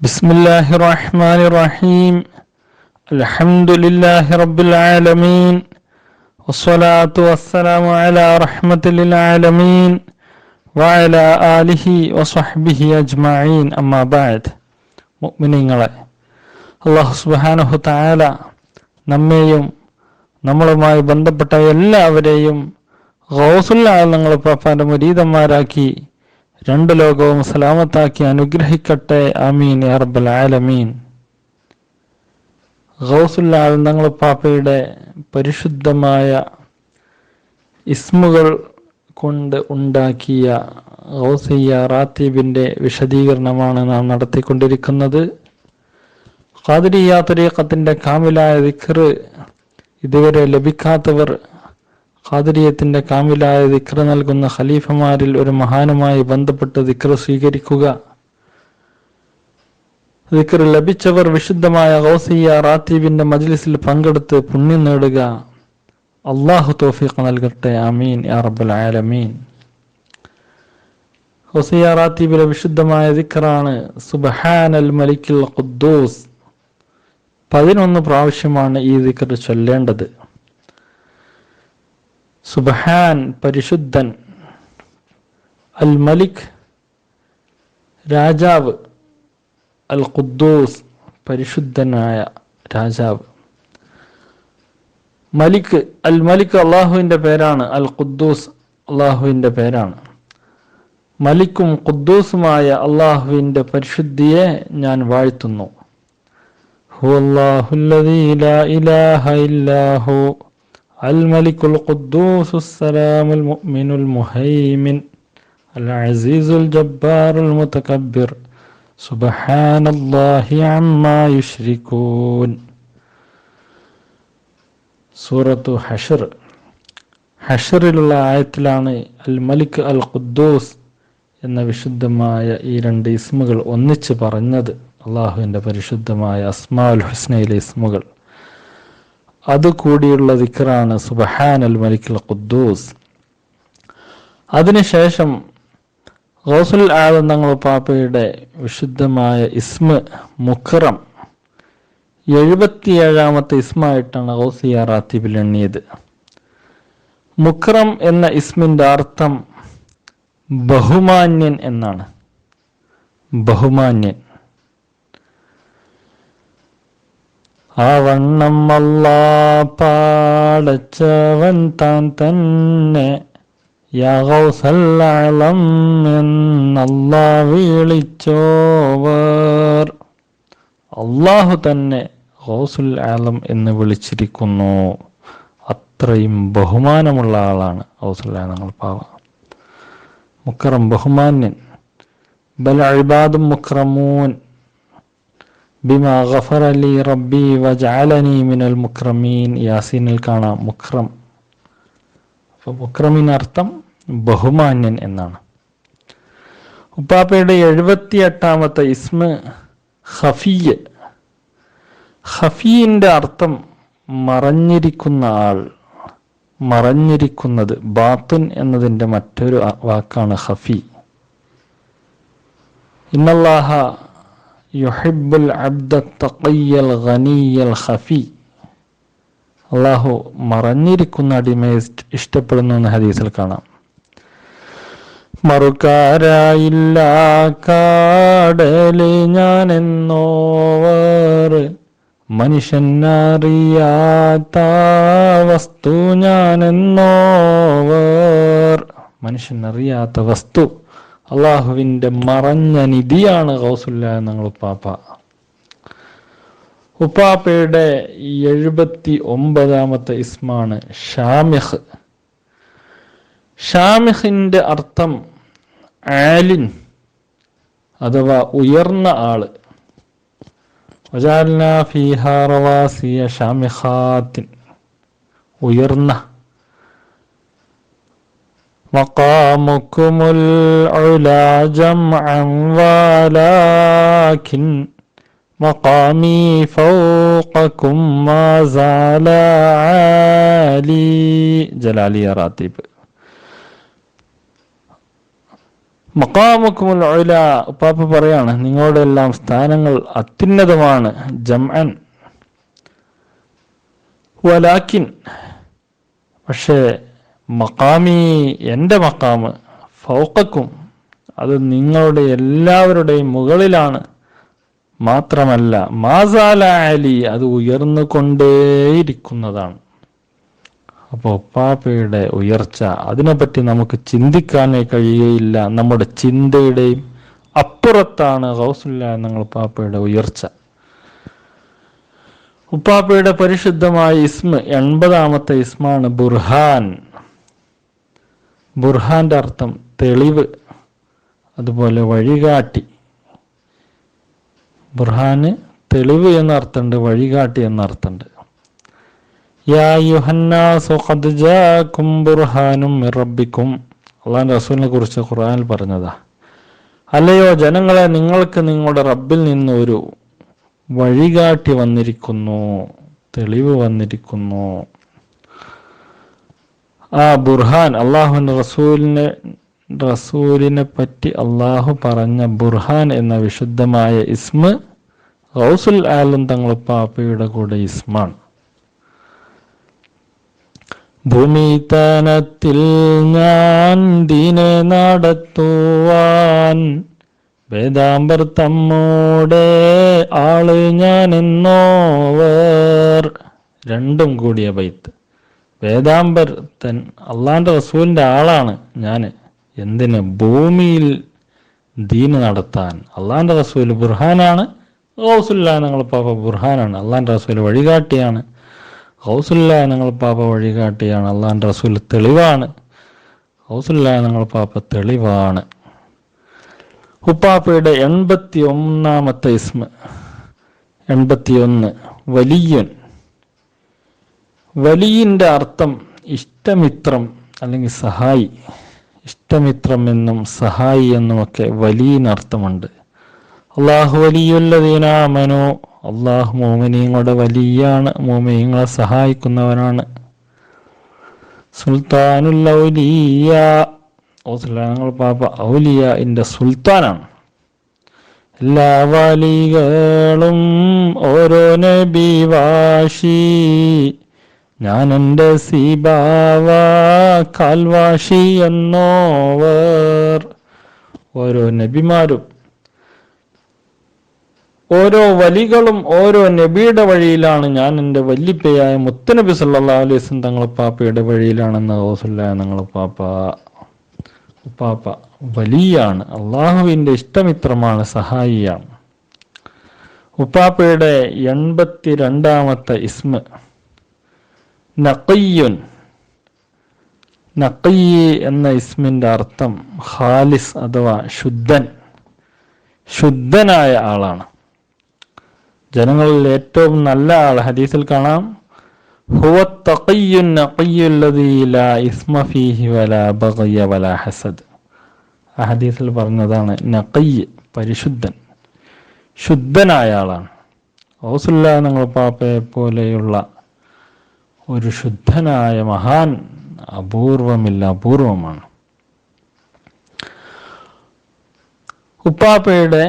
بسم الله الرحمن الرحيم الحمد لله رب العالمين والصلاة والسلام على رحمة للعالمين وعلى آله وصحبه أجمعين أما بعد മുഅ്മിനീങ്ങളെ അള്ളാഹു സുബ്ഹാനഹു തആല നമ്മെയും നമ്മളുമായി ബന്ധപ്പെട്ട എല്ലാവരെയും ഗൗസുൽ ആലങ്ങൾ പാപ്പാന്റെ മുരീതന്മാരാക്കി രണ്ട് ലോകവും സലാമത്താക്കി അനുഗ്രഹിക്കട്ടെ. അമീൻ യാ റബ്ബൽ ആലമീൻ. ഗൗസുൽ ആലങ്ങൾ പാപ്പയുടെ പരിശുദ്ധമായ ഇസ്മുകൾ കൊണ്ട് ഉണ്ടാക്കിയ ഗൗസയ്യ റാത്തീബിന്റെ വിശദീകരണമാണ് നാം നടത്തിക്കൊണ്ടിരിക്കുന്നത്. ഖാദിരിയ കാമിലായ ദിഖർ ഇതുവരെ ലഭിക്കാത്തവർ ഖാദിരിയത്തിന്റെ കാമിലായ ദിക്ര നൽകുന്ന ഖലീഫമാരിൽ ഒരു മഹാനുമായി ബന്ധപ്പെട്ട് ദിക്ർ സ്വീകരിക്കുക. ദിക്ർ ലഭിച്ചവർ വിശുദ്ധമായ ഗൗസിയ റാത്തീബിന്റെ മജ്ലിസിൽ പങ്കെടുത്ത് പുണ്യം നേടുക. അള്ളാഹു തോഫീഖ് നൽകട്ടെ. അമീൻ യാ ആലമീൻ. ഗൗസിയ റാത്തീബിലെ വിശുദ്ധമായ ദിക്റാണ് സുബ്ഹാനൽ മലിക്കിൽ ഖുദ്ദൂസ്. പതിനൊന്ന് പ്രാവശ്യമാണ് ഈ ദിക്ർ ചൊല്ലേണ്ടത്. സുബഹാൻ പരിശുദ്ധൻ. അൽ മലിക് രാജാവ്. അൽ ഖുദ്ദൂസ് പരിശുദ്ധനായ രാജാവ്. മലിക് അൽ മലിക് അള്ളാഹുവിന്റെ പേരാണ്. അൽ ഖുദ്ദൂസ് അള്ളാഹുവിന്റെ പേരാണ്. മലിക്കും ഖുദ്ദൂസുമായ അള്ളാഹുവിന്റെ പരിശുദ്ധിയെ ഞാൻ വാഴ്ത്തുന്നു. ഹു അല്ലാഹുല്ലദീ ലാ ഇലാഹ ഇല്ലാഹു. الملك القدوس السلام المؤمن المهيمن العزيز الجبار المتكبر سبحان الله عما يشركون സൂറത്തു ഹഷർ ഹഷറിലുള്ള ആയത്തിലാണ് അൽ മലിക് അൽ ഖുദ്ദൂസ് എന്ന വിശുദ്ധമായ ഈ രണ്ട് ഇസ്മുകൾ ഒന്നിച്ച് പറഞ്ഞത് അള്ളാഹുവിൻ്റെ പരിശുദ്ധമായ അസ്മാഉൽ ഹുസ്നയിലെ ഇസ്മുകൾ അതുകൂടിയുള്ള ദിക്റാണ് സുബഹാൻ അൽ മലിക് ഖുദ്ദൂസ്. അതിനുശേഷം ഗൗസുൽ ആദം പാപ്പയുടെ വിശുദ്ധമായ ഇസ്മ മുഖറം എഴുപത്തിയേഴാമത്തെ ഇസ്മായിട്ടാണ് ഗൗസിയ റാത്തിബിൽ എണ്ണിയത്. മുഖറം എന്ന ഇസ്മിന്റെ അർത്ഥം ബഹുമാന്യൻ എന്നാണ്. ബഹുമാന്യൻ. ആ വണ്ണം അല്ലാ പാടച്ചവൻ താൻ തന്നെ. യഹൗസല്ലം എന്നല്ല വിളിച്ചോവർ. അള്ളാഹു തന്നെ ഹൗസുൽ ആലം എന്ന് വിളിച്ചിരിക്കുന്നു. അത്രയും ബഹുമാനമുള്ള ആളാണ് ഹൗസുൽ ആലങ്ങൾ പാവ. മുക്കറം ബഹുമാന്യൻ. ബൽ അഴിബാദും മുക്രമൂൻ. ബിമാ ഗഫർ അലി റബ്ബി വജാലനി മിനൽ മുക്രമീൻ. യാസീനിൽ കാണാം മുക്രം. അപ്പോൾ മുക്രമിന് അർത്ഥം ബഹുമാന്യൻ എന്നാണ്. ഉപ്പാപ്പയുടെ എഴുപത്തി എട്ടാമത്തെ ഇസ്മ ഹഫിയ ഹഫീന്റെ അർത്ഥം മറഞ്ഞിരിക്കുന്ന ആൾ മറഞ്ഞിരിക്കുന്നത് ബാത്തുൻ എന്നതിന്റെ മറ്റൊരു വാക്കാണ് ഹഫി ഇന്നല്ലാഹ യുഹിബുൽ അബ്ദ തഖയ്യൽ ഖനിയൽ ഖഫി അള്ളാഹു മറഞ്ഞിരിക്കുന്ന അടിമയെ ഇഷ്ടപ്പെടുന്നു എന്ന ഹദീസിൽ കാണാം. മറുക്കാരായില്ല കാടലി ഞാൻ എന്നോവർ മനുഷ്യനറിയാത്ത വസ്തു ഞാൻ എന്നോവർ മനുഷ്യനറിയാത്ത വസ്തു അള്ളാഹുവിന്റെ മറഞ്ഞ നിധിയാണ് ഗൗസുല്ല ഞങ്ങൾ ഉപ്പാപ്പ. ഉപ്പാപ്പയുടെ എഴുപത്തി ഒമ്പതാമത്തെ ഇസ്മാണ് ഷാമിഹ്. ഷാമിഹിന്റെ അർത്ഥം ആലിൻ അഥവാ ഉയർന്ന ആൾ. ഫീഹാറവാസിയ ഷാമിഹാത്തിൻ. ഉയർന്ന. مقامكم العلا جمعا ولكن مقامي فوقكم ما زال عالي جلالي راتب മക്കാമക്കുമുൽ ഒല ഉപ്പാപ്പ പറയാണ് നിങ്ങളുടെ എല്ലാം സ്ഥാനങ്ങൾ അത്യുന്നതമാണ് ജംഅൻ വലാക്കിൻ പക്ഷേ മക്കാമി എന്റെ മക്കാമ് ഫൗക്കക്കും അത് നിങ്ങളുടെ എല്ലാവരുടെയും മുകളിലാണ്. മാത്രമല്ല മാസാല അലി അത് ഉയർന്നു കൊണ്ടേയിരിക്കുന്നതാണ്. അപ്പോൾ ഒപ്പാപ്പയുടെ ഉയർച്ച അതിനെപ്പറ്റി നമുക്ക് ചിന്തിക്കാനേ കഴിയുകയില്ല. നമ്മുടെ ചിന്തയുടെയും അപ്പുറത്താണ് ഹൗസില്ല ഞങ്ങൾ ഉപ്പാപ്പയുടെ ഉയർച്ച. ഉപ്പാപ്പയുടെ പരിശുദ്ധമായ ഇസ്മ എൺപതാമത്തെ ഇസ്മാണ് ബുർഹാൻ. ബുർഹാന്റെ അർത്ഥം തെളിവ് അതുപോലെ വഴികാട്ടി. ബുർഹാന് തെളിവ് എന്ന അർത്ഥമുണ്ട് വഴികാട്ടി എന്ന അർത്ഥമുണ്ട് റബ്ബിക്കും. അള്ളാഹുവിന്റെ റസൂലിനെ കുറിച്ച് ഖുർആനിൽ പറഞ്ഞതാ അല്ലയോ ജനങ്ങളെ നിങ്ങൾക്ക് നിങ്ങളുടെ റബ്ബിൽ നിന്ന് ഒരു വഴികാട്ടി വന്നിരിക്കുന്നു തെളിവ് വന്നിരിക്കുന്നു. ആ ബുർഹാൻ അള്ളാഹുവിന്റെ റസൂലിനെ റസൂലിനെ പറ്റി അള്ളാഹു പറഞ്ഞ ബുർഹാൻ എന്ന വിശുദ്ധമായ ഇസ്മ റൗസുൽ ആലം തങ്ങൾ പാപ്പയുടെ കൂടെ ഇസ്മാണ്. ഭൂമിതനത്തിൽ ഞാൻ ദിനെ നടത്തുവാൻ വേദാംബർ തമ്മോടെ ആൾ ഞാൻ എന്നോവർ രണ്ടും കൂടിയ ബൈത്ത്. വേദാംബർ തൻ അള്ളാന്റെ റസൂലിന്റെ ആളാണ് ഞാൻ. എന്തിന് ഭൂമിയിൽ ദീന് നടത്താൻ? അള്ളാന്റെ റസൂൽ ബുർഹാനാണ്. ഗൗസുല്ല ഞങ്ങൾ പാപ്പ ബുർഹാനാണ്. അള്ളാന്റെ റസൂൽ വഴികാട്ടിയാണ്. ഗൗസുല്ല ഞങ്ങൾ പാപ്പ വഴികാട്ടിയാണ്. അള്ളാന്റെ റസൂൽ തെളിവാണ്. ഗൗസുല്ല ഞങ്ങൾ പാപ്പ തെളിവാണ്. ഉപ്പാപ്പയുടെ എൺപത്തി ഒന്നാമത്തെ ഇസ്മ. എൺപത്തി ഒന്ന് വലിയൻ. വലിയന്റെ അർത്ഥം ഇഷ്ടമിത്രം അല്ലെങ്കിൽ സഹായി. ഇഷ്ടമിത്രം എന്നും സഹായി എന്നുമൊക്കെ വലിയനർത്ഥമുണ്ട് അള്ളാഹു വലിയുള്ളതീനാമനോ അള്ളാഹു മോമിനിയങ്ങളുടെ വലിയാണ് മോമിനിയങ്ങളെ സഹായിക്കുന്നവനാണ്. ഞങ്ങൾ പാപ്പ ഔലിയ എന്റെ സുൽത്താനാണ്. എല്ലാ വാലികളും ഓരോ നബി വാശി ഞാൻ എന്റെ സീബാവ കാൽവാഷി എന്നോവർ. ഓരോ നബിമാരും ഓരോ വലികളും ഓരോ നബിയുടെ വഴിയിലാണ് ഞാൻ എന്റെ വല്യപ്പയായ മുത്തനബി സല്ലാ അലൈസ് തങ്ങളെ പാപ്പയുടെ വഴിയിലാണെന്ന് ഓസുല്ല ഞങ്ങൾ പാപ്പ ഉപ്പാപ്പ വലിയാണ്. അള്ളാഹുവിന്റെ ഇഷ്ടമിത്രമാണ് സഹായിയാണ്. ഉപ്പാപ്പയുടെ എൺപത്തി രണ്ടാമത്തെ ഇസ്മ. നഖയ്യുൻ നഖയ്യി എന്ന ഇസ്മിന്റെ അർത്ഥം ഖാലിസ് അഥവാ ശുദ്ധൻ. ശുദ്ധനായ ആളാണ്. ജനങ്ങളിൽ ഏറ്റവും നല്ല ആൾ ഹദീസിൽ കാണാം. ലാ ഇസ്മ ഫീഹി വലാ വലാ ഹസദ്. ഹദീസിൽ പറഞ്ഞതാണ് നഖയ്യ് പരിശുദ്ധൻ. ശുദ്ധനായ ആളാണ്. ഓസുല്ല നിങ്ങൾ പാപ്പയെ പോലെയുള്ള ഒരു ശുദ്ധനായ മഹാൻ അപൂർവമില്ല അപൂർവമാണ്. ഉപ്പാപ്പയുടെ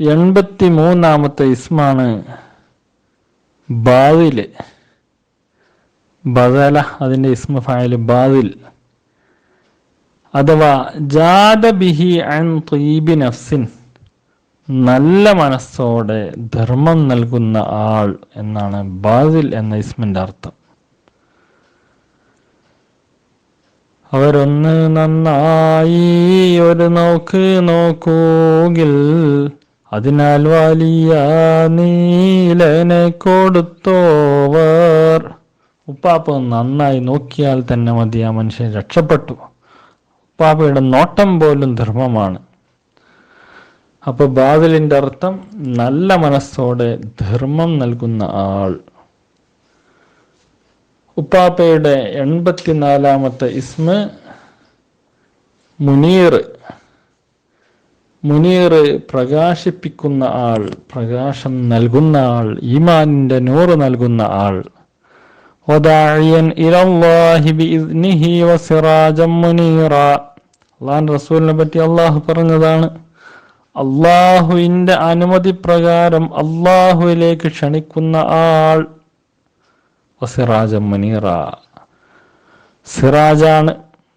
എൺപത്തി മൂന്നാമത്തെ ഇസ്മാണ് ബാതിൽ ബദല അതിന്റെ ഇസ്മ ഫായൽ ബാതിൽ. അഥവാ ജാദ ബിഹി അൻ നഫ്സിൻ നല്ല മനസ്സോടെ ധർമ്മം നൽകുന്ന ആൾ എന്നാണ് ബാവിൽ എന്ന ഇസ്മിന്റെ അർത്ഥം. അവരൊന്ന് നന്നായി ഒരു നോക്ക് നോക്കൂകിൽ അതിനാൽ വലിയ നീലനെ കൊടുത്തോവർ. ഉപ്പാപ്പ നന്നായി നോക്കിയാൽ തന്നെ മതി ആ മനുഷ്യൻ രക്ഷപ്പെട്ടു. ഉപ്പാപ്പയുടെ നോട്ടം പോലും ധർമ്മമാണ്. അപ്പൊ ബാദലിന്റെ അർത്ഥം നല്ല മനസ്സോടെ ധർമ്മം നൽകുന്ന ആൾ. ഉപ്പാപ്പയുടെ എൺപത്തിനാലാമത്തെ ഇസ്മ മുനീർ. മുനീർ പ്രകാശിപ്പിക്കുന്ന ആൾ പ്രകാശം നൽകുന്ന ആൾ ഈമാനിന്റെ നൂറ് നൽകുന്ന ആൾ. റസൂലിനെ പറ്റി അള്ളാഹു പറഞ്ഞതാണ് അള്ളാഹുവിന്റെ അനുമതി പ്രകാരം അള്ളാഹുവിലേക്ക് ക്ഷണിക്കുന്ന ആൾ വസിറാജം മുനീറ. സിറാജാണ്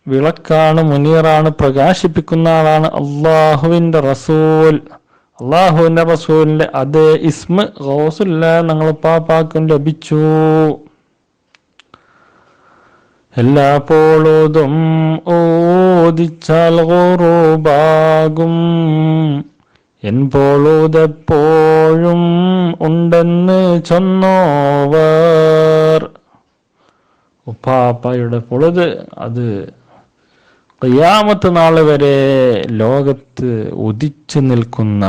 വിളക്കാണ് മുനീറാണ് പ്രകാശിപ്പിക്കുന്ന ആളാണ് അള്ളാഹുവിന്റെ റസൂൽ. അള്ളാഹുവിന്റെ റസൂലിന്റെ അതേ ഇസ്മ ഗൗസുല്ല ഞങ്ങൾ പാപ്പാക്കും ലഭിച്ചു. എല്ലാ പോളോതും ഓദിച്ചാൽ ഗുറുബാകും. എൻ പോളൂതെപ്പോഴും ഉണ്ടെന്ന് ചൊന്നോവർ. ഉപ്പാപ്പയുടെ പൊളുത് അത് ക്രിയാമത്ത് നാൾ വരെ ലോകത്ത് ഉദിച്ചു നിൽക്കുന്ന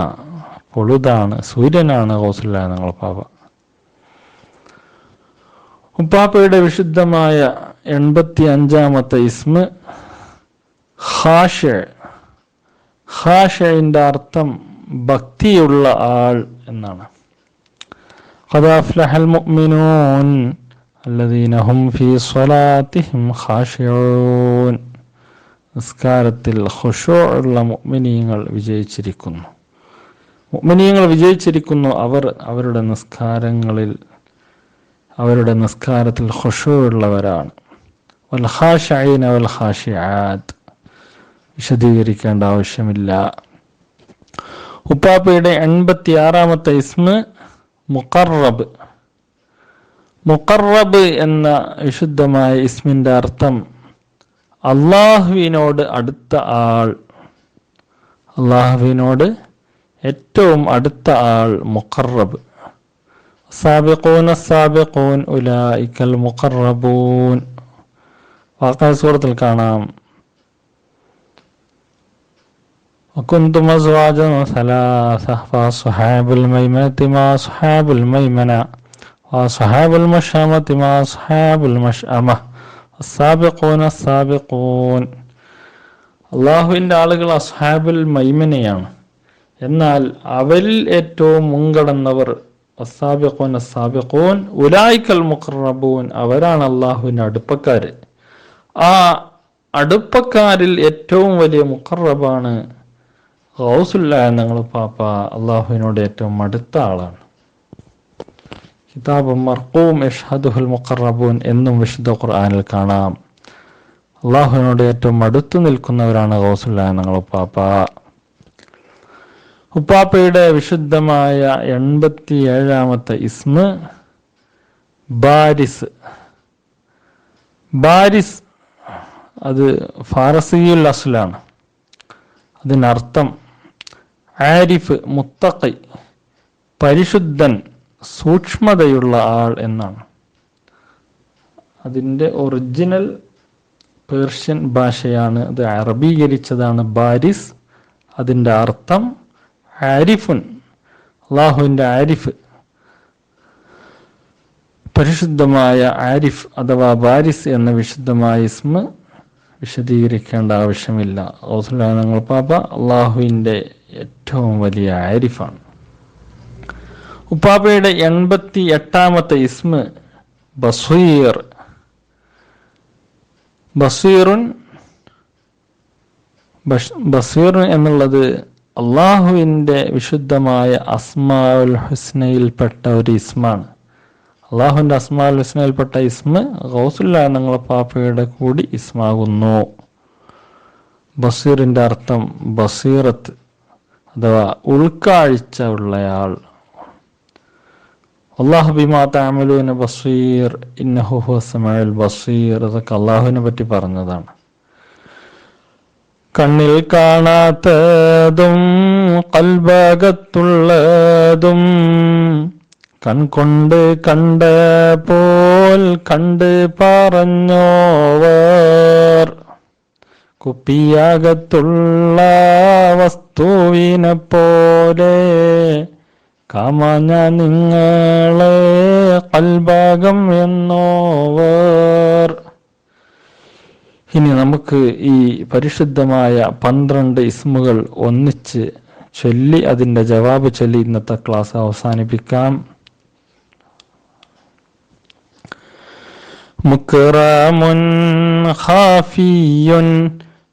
പൊളുതാണ് സൂര്യനാണ് ഹൗസുല്ല ഞങ്ങൾ പാപ ഉപ്പാപ്പയുടെ വിശുദ്ധമായ എൺപത്തി അഞ്ചാമത്തെ ഇസ്മ ഹാഷ. ഹാഷയിന്റെ അർത്ഥം ഭക്തിയുള്ള ആൾ എന്നാണ്. നിസ്കാരത്തിൽ മുഅ്മിനൂൻ ഫീ സ്വലാത്തിഹിം ഉള്ള മുഅ്മിനീങ്ങൾ വിജയിച്ചിരിക്കുന്നു. മുഅ്മിനീങ്ങൾ വിജയിച്ചിരിക്കുന്നു അവർ അവരുടെ നിസ്കാരങ്ങളിൽ അവരുടെ നിസ്കാരത്തിൽ ഉള്ളവരാണ് വൽ ഖാഷിഈന വൽ വിശദീകരിക്കേണ്ട ആവശ്യമില്ല. ഉപ്പാപ്പയുടെ എൺപത്തി ആറാമത്തെ ഇസ്മ മുഖറബ്. മുഖറബ് എന്ന വിശുദ്ധമായ ഇസ്മിന്റെ അർത്ഥം അള്ളാഹുവിനോട് അടുത്ത ആൾ. അള്ളാഹുവിനോട് ഏറ്റവും അടുത്ത ആൾ മുഖറബ്. സാബിഖൂൻ സാബിഖൂൻ ഉലായിക്കൽ മുഖറബൂൻ. വാക്കായ സൂറത്തിൽ കാണാം. وكنتم أزواجا ثلاثة فأصحاب الميمنة ما أصحاب الميمنة وأصحاب المشأمة ما أصحاب المشأمة السابقون السابقون അള്ളാഹുവിൻ്റെ ആളുകൾ അസ്ഹാബുൽ മൈമനയാണ് എന്നാൽ അവരിൽ ഏറ്റവും മുൻകടന്നവർ അസാബിഖൂൻ അസാബിഖൂൻ ഉലായിക്കൽ മുഖറബൂൻ അവരാണ് അള്ളാഹുവിൻ്റെ അടുപ്പക്കാര് ആ അടുപ്പക്കാരിൽ ഏറ്റവും വലിയ മുഖറബാണ് ഗൗസുല്ല ഞങ്ങൾ പാപ്പ അള്ളാഹുവിനോട് ഏറ്റവും അടുത്ത ആളാണ്. കിതാബ് മർക്കൂം ഇഷ്ഹദുഹുൽ മുഖറബൂൻ എന്നും വിശുദ്ധ ഖുർആാനിൽ കാണാം. അള്ളാഹുവിനോട് ഏറ്റവും അടുത്തു നിൽക്കുന്നവരാണ് റൗസുല്ല ഞങ്ങൾ പാപ്പ. ഉപ്പാപ്പയുടെ വിശുദ്ധമായ എൺപത്തി ഏഴാമത്തെ ഇസ്മ ബാരിസ്. ബാരിസ് അത് ഫാറസിയുൽ അസുലാണ്. അതിനർത്ഥം ആരിഫ് മുത്തഖി പരിശുദ്ധൻ സൂക്ഷ്മതയുള്ള ആൾ എന്നാണ്. അതിന്റെ ഒറിജിനൽ പേർഷ്യൻ ഭാഷയാണ് അത് അറബീകരിച്ചതാണ് ബാരിസ്. അതിന്റെ അർത്ഥം ആരിഫുൻ അള്ളാഹുവിന്റെ ആരിഫ്. പരിശുദ്ധമായ ആരിഫ് അഥവാ ബാരിസ് എന്ന വിശുദ്ധമായ ഇസ്മ വിശദീകരിക്കേണ്ട ആവശ്യമില്ല. ഔസുല്ലാങ്ങൾ പാപ്പ അള്ളാഹുവിന്റെ ഏറ്റവും വലിയ ആരിഫാണ്. ഉപ്പാപ്പയുടെ എൺപത്തി എട്ടാമത്തെ ഇസ്മ ബസീർ. ബസീറുൻ ബസീർ എന്നുള്ളത് അള്ളാഹുവിന്റെ വിശുദ്ധമായ അസ്മാഉൽ ഹുസ്നയിൽപ്പെട്ട ഒരു ഇസ്മാണ്. അള്ളാഹുവിന്റെ അസ്മാഉൽ ഹുസ്നയിൽപ്പെട്ട ഇസ്മ ഗൗസുല്ല എന്നുള്ള പാപ്പയുടെ കൂടി ഇസ്മാകുന്നു. ബസീറിന്റെ അർത്ഥം ബസീറത്ത് അഥവാ ഉൾക്കാഴ്ച ഉള്ളയാൾ. അള്ളാഹു ബിമാ താമലൂന ബസീർ ഇന്നഹു ഹുസമൽ ബസീർ ഇതൊക്കെ അള്ളാഹുവിനെ പറ്റി പറഞ്ഞതാണ്. കണ്ണിൽ കാണാത്തതും കൽഭാഗത്തുള്ളതും കൺകൊണ്ട് കണ്ട പോൽ കണ്ട് പറഞ്ഞോവർ. കുപ്പിയകത്തുള്ള വസ്തുവിനെ പോലെ കാമാഞ്ഞ നിങ്ങളെ കൽഭാഗം എന്നോവർ. ഇനി നമുക്ക് ഈ പരിശുദ്ധമായ പന്ത്രണ്ട് ഇസ്മുകൾ ഒന്നിച്ച് ചൊല്ലി അതിന്റെ ജവാബ് ചൊല്ലി ഇന്നത്തെ ക്ലാസ് അവസാനിപ്പിക്കാം. مكرم خافي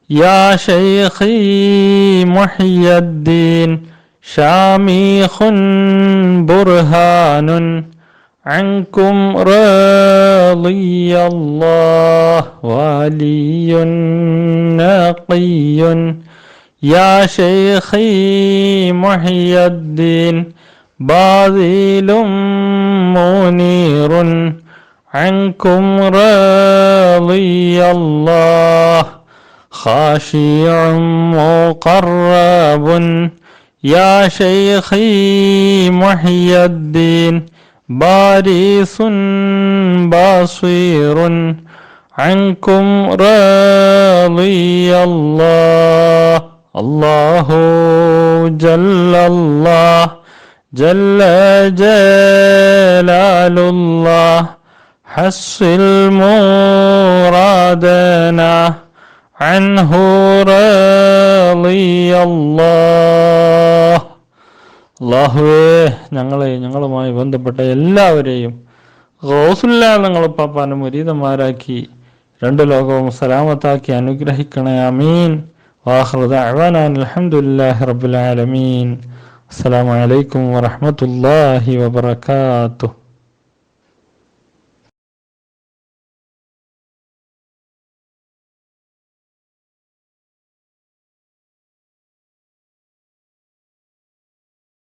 يا شيخي محي الدين شاميخ برهان عنكم رضي الله ولي نقي يا شيخي محي الدين باذل منير عنكم رضي الله. خاشع مقرب. يا شيخي محي الدين. باريس بصير. عنكم رضي الله. الله جل الله. جل جلال الله. حصل مرادنا عنه رضي الله അള്ളാഹുവേ ഞങ്ങളെ ഞങ്ങളുമായി ബന്ധപ്പെട്ട എല്ലാവരെയും റോസുല്ല ഞങ്ങൾ പാപ്പാനെ മുരീതന്മാരാക്കി രണ്ട് ലോകവും സലാമത്താക്കി അനുഗ്രഹിക്കണേ അമീൻ വാഹൃദ അവാനാൻ അലഹമുല്ലാഹി റബ്ബുൽ ആലമീൻ അസ്സലാമു അലൈക്കും വറഹ്മത്തുള്ളാഹി വബറകാതുഹു